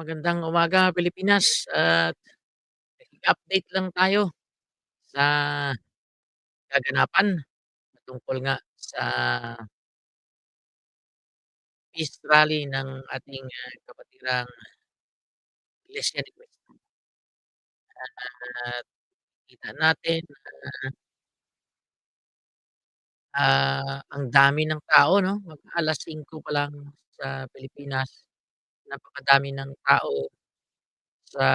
magandang umaga Pilipinas at update lang tayo sa kaganapan tungkol nga sa peace rally ng ating, ah, kabatirang Iglesia Ni Cristo. At kita natin na ah, ang dami ng tao 'no, mag-a-alas 5 pa lang sa Pilipinas, napakadami ng tao sa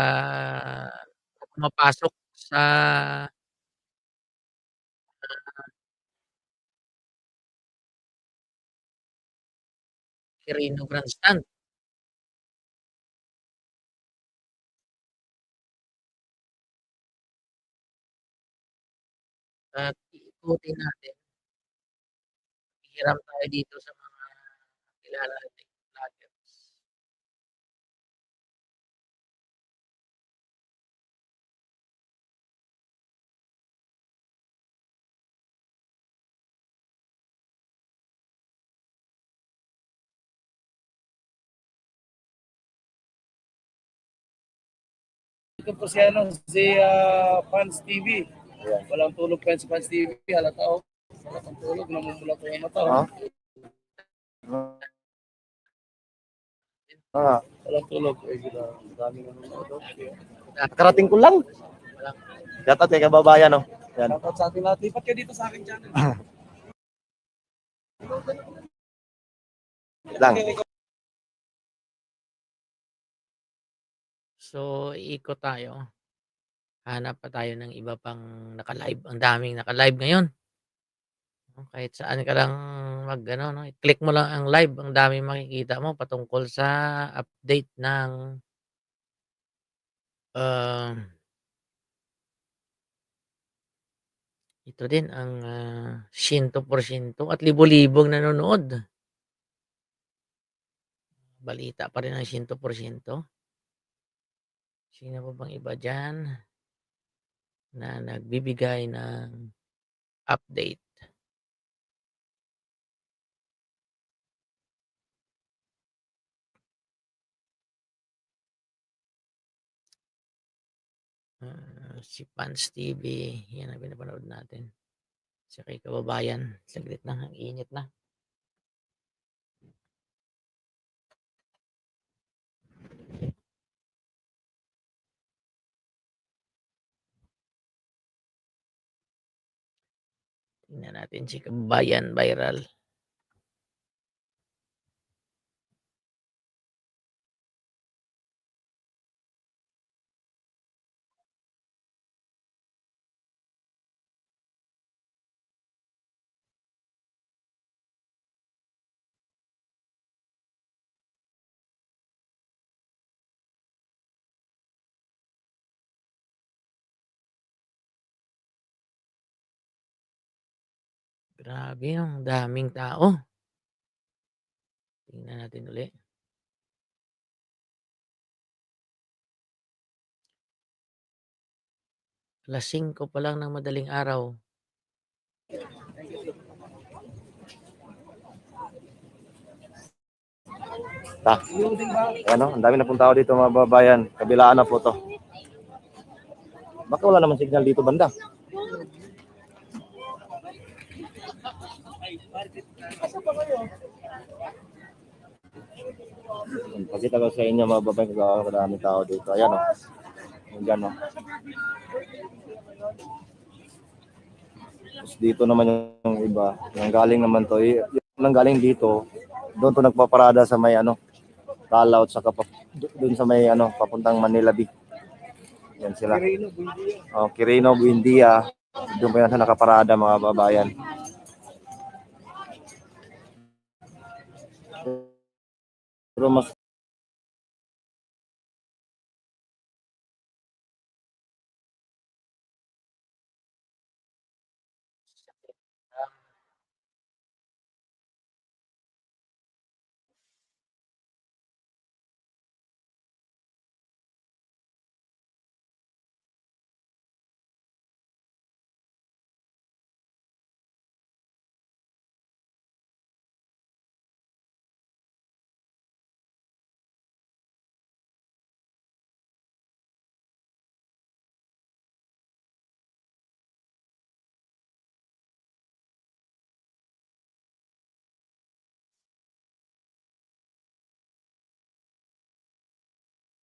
pumapasok sa ah Quirino Grandstand. At iikutin natin. Hihiram tayo dito sa mga kilala Ito po si ano, si ah, Fans TV. Walang tulog pa si Fans TV. Halata oh. Wala pang tulog, namumula po yung mata. oh. Ah, Walang tulog. Eh, sila, ang daming nanonood. nakarating ko lang. Walang Yatat kay kababayan, no? Yan. Shoutout sa ating lahat. Lipat kayo dito sa aking channel. Lang. So, iikot tayo. Hanap pa tayo ng iba pang naka-live. Ang daming naka-live ngayon. Kahit saan ka lang mag-ano 'no, i-click mo lang ang live, ang daming makikita mo patungkol sa update ng um ito din ang, ah, 100% at libo-libong nanonood. Balita pa rin ang 100%. Sino pa bang iba diyan na nagbibigay ng update? Ah, si Fans TV, yan ang pinapanood natin. Tsaka kay kababayan, saglit lang, ang init na. Tingnan natin si kababayan viral. Grabe ang daming tao. Tingnan natin uli. Alas 5 pa lang ng madaling araw. Ta. Ano, ang dami na pong tao dito mga babayan. Kabilaan na po to. Baka wala naman signal dito banda. Pakita ko sa inyo mga kung gaano kadami tao dito. Ayan o. Yung gano. Tapos dito naman yung iba. Yung galing naman to. Nang galing dito, doon to nagpaparada sa may ano, Talaut sa kapap doon sa may ano, papuntang Manila Big. Yan sila. Quirino, Buendia. Oh, Quirino, Buendia. Doon pa yan sa nakaparada mga babayan. bromas.